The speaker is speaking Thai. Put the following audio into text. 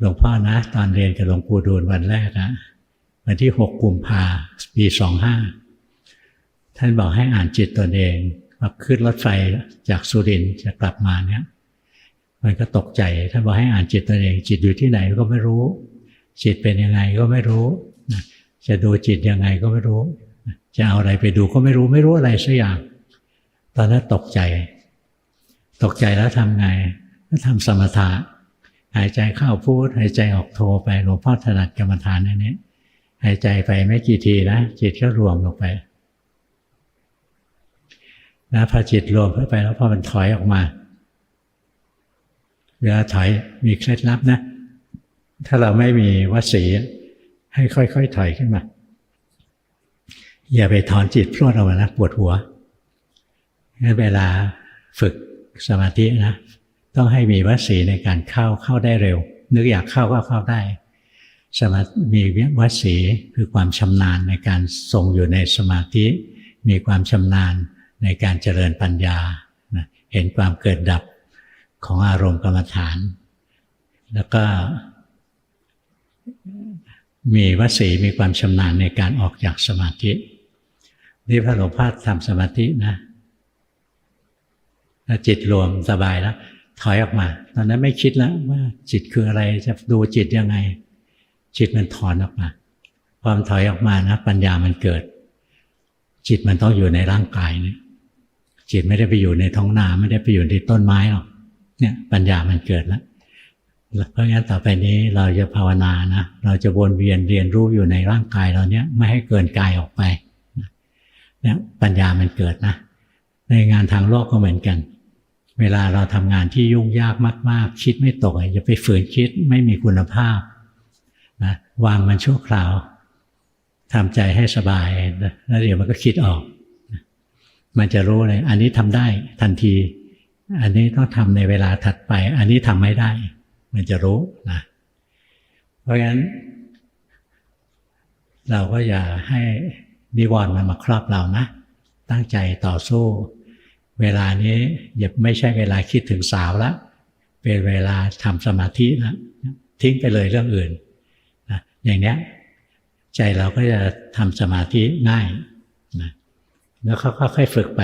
หลวงพ่อนะ ตอนเรียนกับหลวงปู่ดูลวันแรกนะวันที่หกกุมภาปีสองห้าท่านบอกให้อ่านจิตตนเองว่าขึ้นรถไฟจากสุรินจะกลับมาเนี่ยมันก็ตกใจท่านบอกให้อ่านจิตตนเอง จิตอยู่ที่ไหนก็ไม่รู้ จิตเป็นยังไงก็ไม่รู้ จะดูจิตยังไงก็ไม่รู้ จะเอาอะไรไปดูก็ไม่รู้ไม่รู้อะไรสักอย่าง ตอนนั้นตกใจ ตกใจแล้วทำไงก็ทำสมถะ หายใจเข้าพูดหายใจออกโทไปหลวงพ่อถนัดกรรมฐานอันนี้หายใจไปไม่กี่ทีนะจิตก็รวมลงไปนะพอจิตรวมเข้าไปแล้วพอมันถอยออกมาเวลาถอยมีเคล็ดลับนะ ถ้าเราไม่มีวัสีให้ค่อยๆถอยขึ้นมา อย่าไปถอนจิตพรวดออกมานะปวดหัวงั้นเวลาฝึกสมาธินะ ต้องให้มีวสีในการเข้าเข้าได้เร็ว นึกอยากเข้าก็เข้าได้ สมามีวสีคือความชำนาญในการทรงอยู่ในสมาธิ มีความชำนาญในการเจริญปัญญาเห็นความเกิดดับของอารมณ์กรรมฐาน แล้วก็มีวสีมีความชำนาญในการออกจากสมาธินี่พระหลวงพ่อทำสมาธินะจิตรวมสบายแล้ว ถอยออกมา ตอนนั้นไม่คิดแล้วว่าจิตคืออะไรจะดูจิตยังไง จิตมันถอนออกมา ความถอยออกมานะ ปัญญามันเกิด จิตมันต้องอยู่ในร่างกายเนี่ยจิตไม่ได้ไปอยู่ในท้องนาไม่ได้ไปอยู่ในต้นไม้หรอกเนี่ย ปัญญามันเกิดแล้วเพราะงั้นต่อไปนี้เราจะภาวนานะเราจะวนเวียนเรียนรู้อยู่ในร่างกายเราเนี้ยไม่ให้เกินกายออกไปเนี่ยปัญญามันเกิดนะในงานทางโลกก็เหมือนกัน เวลาเราทำงานที่ยุ่งยากมาก ๆ คิดไม่ตกอย่าไปฝืนคิดไม่มีคุณภาพนะวางมันชั่วคราวทำใจให้สบายแล้วเดี๋ยวมันก็คิดออก มันจะรู้เลย อันนี้ทำได้ทันที อันนี้ต้องทำในเวลาถัดไป อันนี้ทำไม่ได้ มันจะรู้นะเพราะฉะนั้น เราก็อย่าให้นิวรณ์มันมาครอบเรานะ ตั้งใจต่อสู้ เวลานี้อย่าไม่ใช่เวลาคิดถึงสาวแล้วเป็นเวลาทำสมาธิแล้วทิ้งไปเลยเรื่องอื่นนะอย่างเนี้ยใจเราก็จะทำสมาธิง่ายนะแล้วค่อยๆฝึกไป